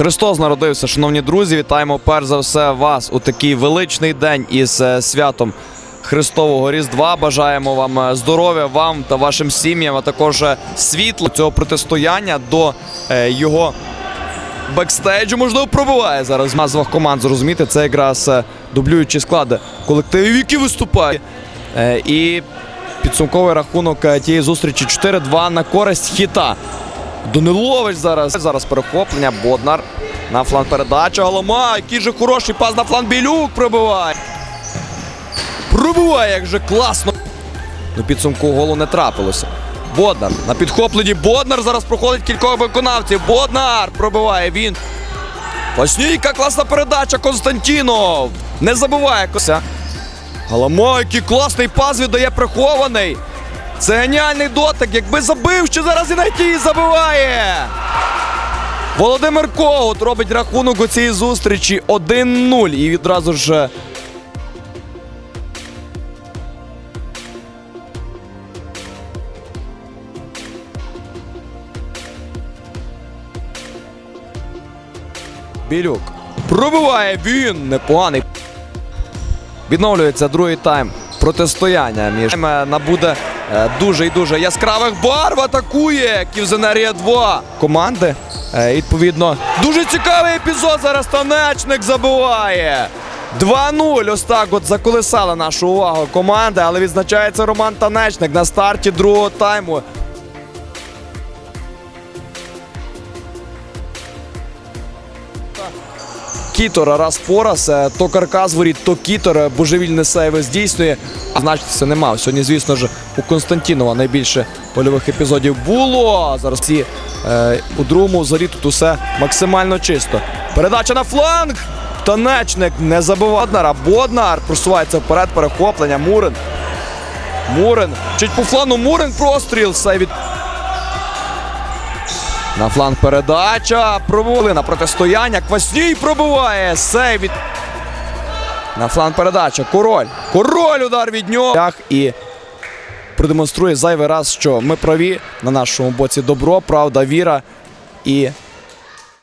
Христос народився, шановні друзі. Вітаємо перш за все вас у такий величний день із е, святом Христового Різдва. Бажаємо вам е, здоров'я вам та вашим сім'ям, а також е, світло цього протистояння до його бекстейджу. Можливо, пробиває зараз назвах команд. Зрозуміти, це якраз дублюючі склади колективів, які виступають. І підсумковий рахунок тієї зустрічі 4-2 на користь хіта. Данилович зараз. Зараз перехоплення. Боднар на фланг передача. Голома. Який же хороший пас на фланг Білюк пробиває. Пробиває, як же класно. Ну, підсумку голу не трапилося. Боднар на підхопленні. Боднар зараз проходить кількох виконавців. Боднар пробиває він. Паснійка, класна передача. Константінов. Не забуває кося. Галамо, який класний пас віддає прихований. Це геніальний дотик. Якби забив, що зараз і найти забиває. Володимир Когут робить рахунок у цій зустрічі 1-0. І відразу ж. Білюк. Пробиває він. Непоганий. Відновлюється другий тайм протистояння між набуде е, дуже і дуже яскравих барв. Атакує Ківзенерія 2 команди. Е, Відповідно, дуже цікавий епізод. Зараз танечник забиває. 2-0. Ось так от заколисала нашу увагу команда, але відзначається Роман Танечник на старті другого тайму. Кітора раз по раз, е, то каркас воріт, то кітор е, божевільне сейви здійснює. А значитися нема. Сьогодні, звісно ж, у Константінова найбільше польових епізодів було. Зараз ці е, у другому зорі тут усе максимально чисто. Передача на фланг. Танечник не забиває Боднара. Боднар просувається вперед. Перехоплення. Мурин. Мурин. Чуть по флану Мурин простріл. Сейв від на фланг передача. Пробували на протистояння. Квасній пробуває. Сей від... На фланг передача. Король. Король удар від нього. І продемонструє зайвий раз, що ми праві на нашому боці добро, правда, віра і